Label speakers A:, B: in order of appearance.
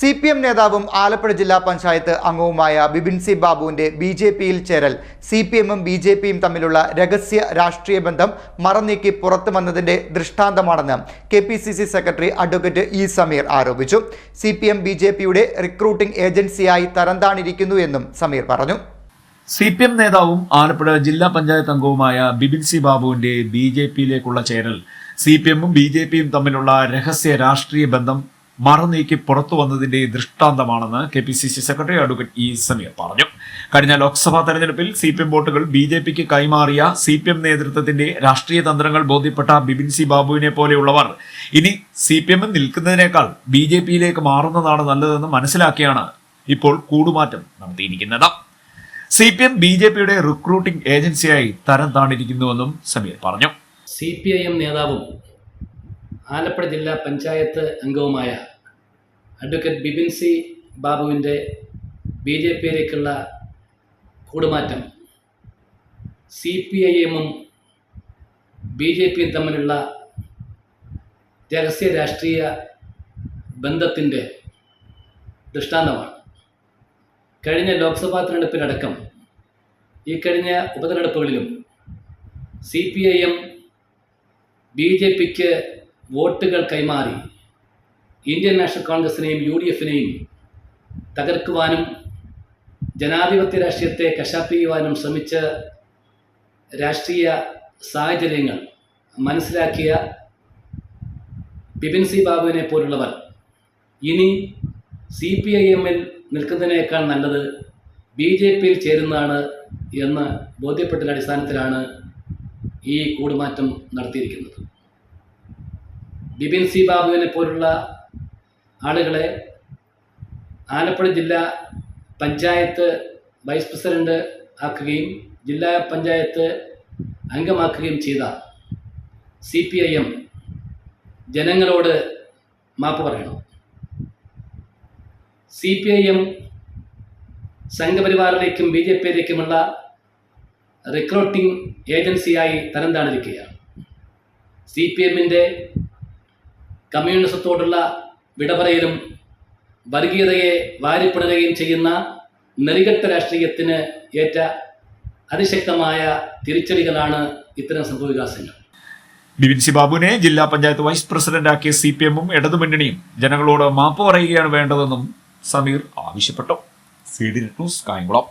A: C P M നേതാവും ആലപ്പുഴ ജില്ലാ പഞ്ചായത്ത് അംഗവുമായ ബിബിൻ സി ബാബുവിന്റെ ബി ജെ പിയിൽ ചേരൽ. സി പി എമ്മും ബി ജെ പിയും തമ്മിലുള്ള രഹസ്യ രാഷ്ട്രീയ ബന്ധം മറനീക്കി പുറത്തു വന്നതിന്റെ ദൃഷ്ടാന്തമാണെന്ന് K P C C secretary advocate E Sameer ആരോപിച്ചു. C P M B J പിയുടെ റിക്രൂട്ടിംഗ് ഏജൻസിയായി തരംതാണിരിക്കുന്നു എന്നും സമീർ പറഞ്ഞു.
B: സി പി എം നേതാവും ആലപ്പുഴ ജില്ലാ പഞ്ചായത്ത് അംഗവുമായ ബിബിൻ സി ബാബുവിന്റെ ബി ജെ പിയിലേക്കുള്ള ചേരൽ. സി പി എമ്മും ബി ജെ പിയും തമ്മിലുള്ള രഹസ്യ രാഷ്ട്രീയ ബന്ധം മറനീക്കി പുറത്തു വന്നതിന്റെ ദൃഷ്ടാന്തമാണെന്ന് K P C C secretary advocate E Sameer പറഞ്ഞു. കഴിഞ്ഞ ലോക്സഭാ തെരഞ്ഞെടുപ്പിൽ സി പി എം വോട്ടുകൾ ബി ജെ പിക്ക് കൈമാറിയ സി പി എം നേതൃത്വത്തിന്റെ രാഷ്ട്രീയ തന്ത്രങ്ങൾ ബോധ്യപ്പെട്ട ബിപിൻ സി ബാബുവിനെ പോലെയുള്ളവർ ഇനി സി പി എമ്മിൽ നിൽക്കുന്നതിനേക്കാൾ ബി ജെ പിയിലേക്ക് മാറുന്നതാണ് നല്ലതെന്ന് മനസ്സിലാക്കിയാണ് ഇപ്പോൾ കൂടുമാറ്റം നടത്തിയിരിക്കുന്നത്. C P M B J പിയുടെ റിക്രൂട്ടിംഗ് ഏജൻസിയായി തരം താണിരിക്കുന്നുവെന്നും സമീർ പറഞ്ഞു.
C: സി പി ഐ എം നേതാവും ആലപ്പുഴ ജില്ലാ പഞ്ചായത്ത് അംഗവുമായ അഡ്വക്കേറ്റ് ബിപിൻ സി ബാബുവിന്റെ ബി ജെ പിയിലേക്കുള്ള കൂടുമാറ്റം സി പി ഐ എമ്മും ബി ജെ പിയും തമ്മിലുള്ള രഹസ്യ രാഷ്ട്രീയ ബന്ധത്തിന്റെ ദൃഷ്ടാന്തമാണ്. കഴിഞ്ഞ ലോക്സഭാ തിരഞ്ഞെടുപ്പിലടക്കം ഈ കഴിഞ്ഞ ഉപതെരഞ്ഞെടുപ്പുകളിലും C P I M B J പിക്ക് വോട്ടുകൾ കൈമാറി ഇന്ത്യൻ നാഷണൽ കോൺഗ്രസിനെയും യു ഡി എഫിനെയും തകർക്കുവാനും ജനാധിപത്യ രാഷ്ട്രീയത്തെ കശാപ്പിക്കുവാനും ശ്രമിച്ച രാഷ്ട്രീയ സാഹചര്യങ്ങൾ മനസ്സിലാക്കിയ ബിപിൻ സി ബാബുവിനെ പോലുള്ളവർ ഇനി സി പി ഐ എമ്മിൽ നിൽക്കുന്നതിനേക്കാൾ നല്ലത് ബി ജെ പിയിൽ ചേരുന്നതാണ് എന്ന് ബോധ്യപ്പെട്ടതിന്റെ അടിസ്ഥാനത്തിലാണ് ഈ കൂടുമാറ്റം നടത്തിയിരിക്കുന്നത്. ബിപിൻ സി ബാബുവിനെ പോലുള്ള ആളുകളെ ആലപ്പുഴ ജില്ലാ പഞ്ചായത്ത് വൈസ് പ്രസിഡന്റ് ആക്കുകയും ജില്ലാ പഞ്ചായത്ത് അംഗമാക്കുകയും ചെയ്ത സി പി ഐ എം ജനങ്ങളോട് മാപ്പ് പറയണം. സി പി ഐ എം സംഘപരിവാറിലേക്കും ബി ജെ പിയിലേക്കുമുള്ള റിക്രൂട്ടിംഗ് ഏജൻസിയായി തരം താണിരിക്കുകയാണ് സി പി എമ്മിന്റെ കമ്മ്യൂണിസത്തോടുള്ള വിടപറയലും വർഗീയതയെ വാരിപ്പിണരുകയും ചെയ്യുന്ന നെറികെട്ട രാഷ്ട്രീയത്തിന് ഏറ്റ അതിശക്തമായ തിരിച്ചടികളാണ് ഇത്തരം സംഭവവികാസങ്ങൾ.
B: ബിപിൻ സി ബാബുവിനെ ജില്ലാ പഞ്ചായത്ത് വൈസ് പ്രസിഡന്റാക്കിയ സി പി എമ്മും ഇടതുമുന്നണിയും ജനങ്ങളോട് മാപ്പ് പറയുകയാണ് വേണ്ടതെന്നും സമീർ ആവശ്യപ്പെട്ടു. C D news Kayamkulam.